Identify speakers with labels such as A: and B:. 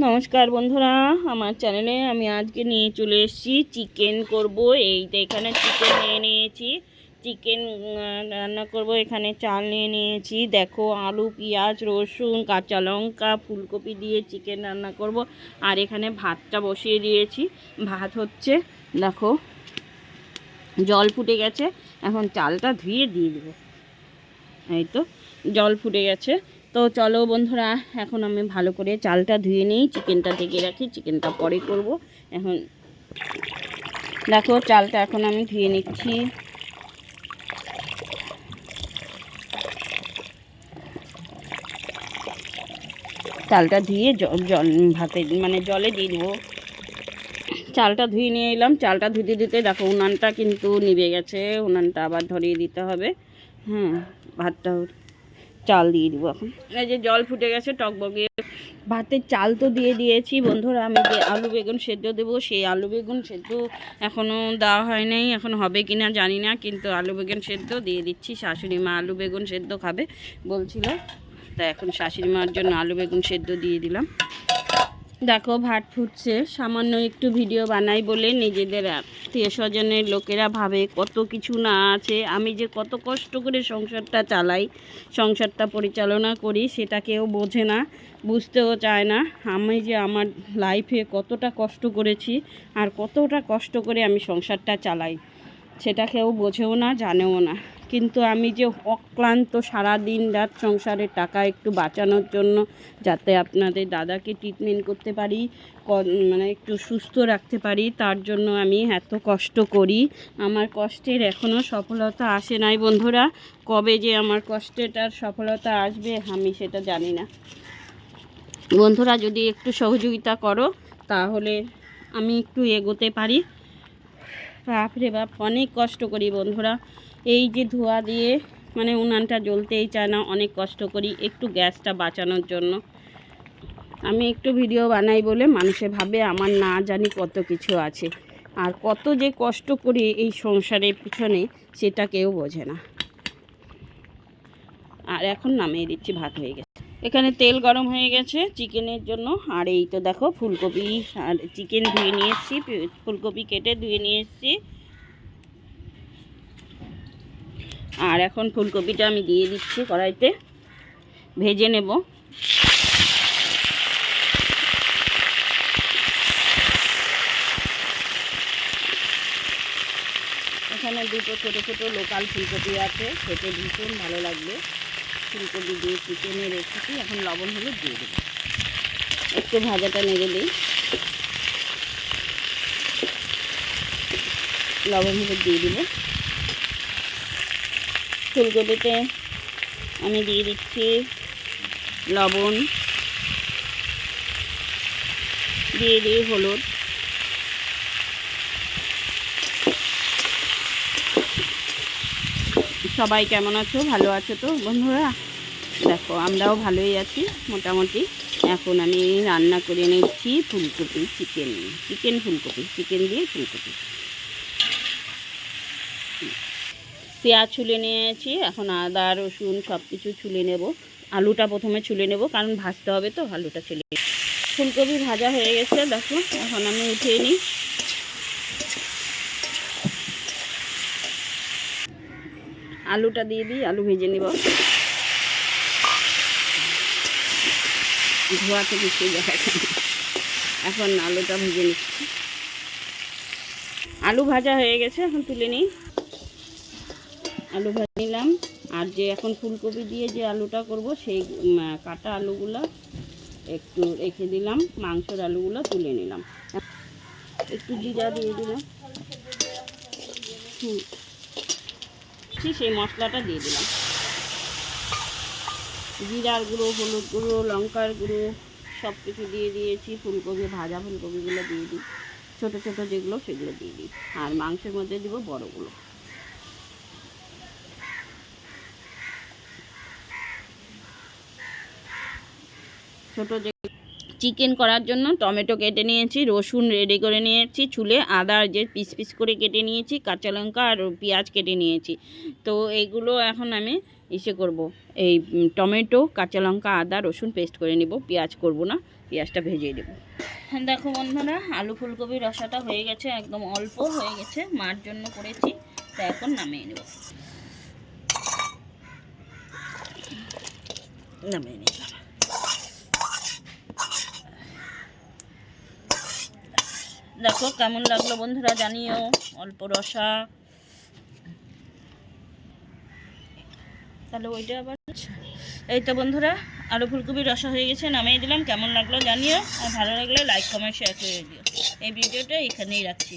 A: নমস্কার বন্ধুরা, আমার চ্যানেলে আমি আজকে নিয়ে চলে এসেছি চিকেন করব। এইটা এখানে চিকেন নিয়ে নিয়েছি। চিকেন রান্না করব। এখানে চাল নিয়ে নিয়েছি। দেখো, আলু, পেঁয়াজ, রসুন, কাঁচা লঙ্কা, ফুলকপি দিয়ে চিকেন রান্না করব। আর এখানে ভাতটা বসিয়ে দিয়েছি। ভাত হচ্ছে, দেখো, জল ফুটে গেছে। এখন চালটা ধুয়ে দিয়ে দেবো। এই তো, জল ফুটে গেছে। তো চলো বন্ধুরা, এখন আমি ভালো করে চালটা ধুয়ে নিই। চিকেনটা ঢেকে রাখি, চিকেনটা পরে করব। এখন দেখো, চালটা এখন আমি ধুয়ে নিচ্ছি। চালটা ধুয়ে জল, ভাতে মানে জলে দিয়ে দেবো। চালটা ধুয়ে নিয়ে এলাম। চালটা ধুতে দিতে দেখো, উনানটা কিন্তু নিভে গেছে। উনানটা আবার ধরিয়ে দিতে হবে। হ্যাঁ ভাতটা চাল দিয়ে দিব এখন। এই যে জল ফুটে গেছে টকবগে ভাতের চাল তো দিয়ে দিয়েছি বন্ধুরা, আমি যে আলু বেগুন সেদ্ধ দেবো, সেই আলু বেগুন সেদ্ধ এখনও দেওয়া হয় নাই, এখন হবে কি না জানি না, কিন্তু আলু বেগুন সেদ্ধ দিয়ে দিচ্ছি। শাশুড়ি মা আলু বেগুন সেদ্ধ খাবে বলছিল, তা এখন শাশুড়ি মার জন্য আলু বেগুন সেদ্ধ দিয়ে দিলাম। দেখো, ভাত ফুটছে। সামান্য একটু ভিডিও বানাই বলে নিজেদের আত্মীয় স্বজনের লোকেরা ভাবে কত কিছু না আছে। আমি যে কত কষ্ট করে সংসারটা চালাই, সংসারটা পরিচালনা করি, সেটা কেউ বোঝে না, বুঝতেও চায় না। আমি যে আমার লাইফে কতটা কষ্ট করেছি আর কতটা কষ্ট করে আমি সংসারটা চালাই, সেটা কেউ বোঝেও না, জানেও না। কিন্তু আমি যে অক্লান্ত সারা দিন রাত সংসারের টাকা একটু বাঁচানোর জন্য যাতে আপনাদের দাদাকে ট্রিটমেন্ট করতে পারি মানে একটু সুস্থ রাখতে পারি, তার জন্য আমি এত কষ্ট করি। আমার কষ্টের এখনও সফলতা আসে নাই বন্ধুরা। কবে যে আমার কষ্টেটার সফলতা আসবে আমি সেটা জানি না। বন্ধুরা যদি একটু সহযোগিতা করো, তাহলে আমি একটু এগোতে পারি। বাপরে বাপ, অনেক কষ্ট করি বন্ধুরা। এই যে ধোয়া দিয়ে মানে উনানটা জ্বলতেই চায় না, অনেক কষ্ট করি একটু গ্যাসটা বাঁচানোর জন্য। আমি একটু ভিডিও বানাই বলে মানুষে ভাবে আমার না জানি কত কিছু আছে। আর কত যে কষ্ট করি এই সংসারের পিছনে, সেটা কেউ বোঝে না। আর এখন নামিয়ে দিচ্ছি, ভাত হয়ে গেছে। এখানে তেল গরম হয়ে গেছে চিকেনের জন্য। আর এই তো দেখো ফুলকপি আর চিকেন ধুয়ে নিয়ে এসেছি, ফুলকপি কেটে ধুয়ে নিয়ে এসেছি। আর এখন ফুলকপিটা আমি দিয়ে দিচ্ছি কড়াইতে, ভেজে নেব। এখানে দুটো ছোটো ছোটো লোকাল ফুলকপি আছে, খেতে ভীষণ ভালো লাগবে। ফুলকপি দিয়ে চিকেনের রেসিপি, এখন লবণ হলুদ দিয়ে দেবো। একটু ভাজাটা নেড়ে দিই। লবণ হলুদ দিয়ে দিব। ফুলকপিতে আমি দিয়ে দিচ্ছি লবণ। দিয়ে দিই হলুদ। সবাই কেমন আছো? ভালো আছো তো বন্ধুরা? দেখো, আমরাও ভালোই আছি, মোটামুটি। এখন আমি রান্না করে নিচ্ছি ফুলকপি, চিকেন। চিকেন ফুলকপি, চিকেন দিয়ে ফুলকপি। পেঁয়াজ ছুলে নিয়েছি, এখন আদা, রসুন সব কিছু ছুলে নেব। আলুটা প্রথমে ছুলে নেব, কারণ ভাজতে হবে তো, আলুটা ছুলে ফুলকপি ভাজা হয়ে গেছে, দেখো, এখন আমি উঠিয়ে নিই। আলুটা দিয়ে দিই, আলু ভেজে নিব। ধোয়াতে কিছু দেখা এখন আলুটা ভেজে নিচ্ছি। আলু ভাজা হয়ে গেছে, এখন তুলে নিই। আলু ভাজা নিলাম। আর যে এখন ফুলকপি দিয়ে যে আলুটা করব, সেই কাটা আলুগুলো একটু রেখে দিলাম। মাংসের আলুগুলো তুলে নিলাম। একটু জিরা দিয়ে দিলাম। হুম। দিচ্ছি, সেই মশলাটা দিয়ে দিলাম। জিরার গুঁড়ো হলুদ গুঁড়ো লঙ্কার গুঁড়ো সব কিছু দিয়ে দিয়েছি। ফুলকপি ভাজা ফুলকপিগুলো দিয়ে দিই। ছোটো ছোটো যেগুলো সেগুলো দিয়ে দিই। আর মাংসের মধ্যে দিব বড়গুলো ছোটো যে চিকেন করার জন্য টমেটো কেটে নিয়েছি, রসুন রেডি করে নিয়েছি, চুলে আদা যে পিস পিস করে কেটে নিয়েছি, কাঁচা লঙ্কা আর পেঁয়াজ কেটে নিয়েছি। তো এইগুলো এখন আমি ইসে করব, এই টমেটো, কাঁচা লঙ্কা, আদা, রসুন পেস্ট করে নিব, পেঁয়াজ করব না, পেঁয়াজটা ভেজে দেবো দেখো বন্ধুরা, আলু ফুলকপির রসাটা হয়ে গেছে, একদম অল্প হয়ে গেছে, মার জন্য করেছি, তো এখন নামিয়ে নেব। নামিয়ে নিলাম। দেখো, কেমন লাগল বন্ধুরা জানিও। অল্প রসা। তাহলে ওইটা আবার এই তো বন্ধুরা, আলু ফুলকপির রসা হয়ে গেছে, নামিয়ে দিলাম, কেমন লাগল জানিও। আর ভালো লাগলে লাইক কমেন্ট শেয়ার করে দিও। এই ভিডিওটা এখানেই রাখছি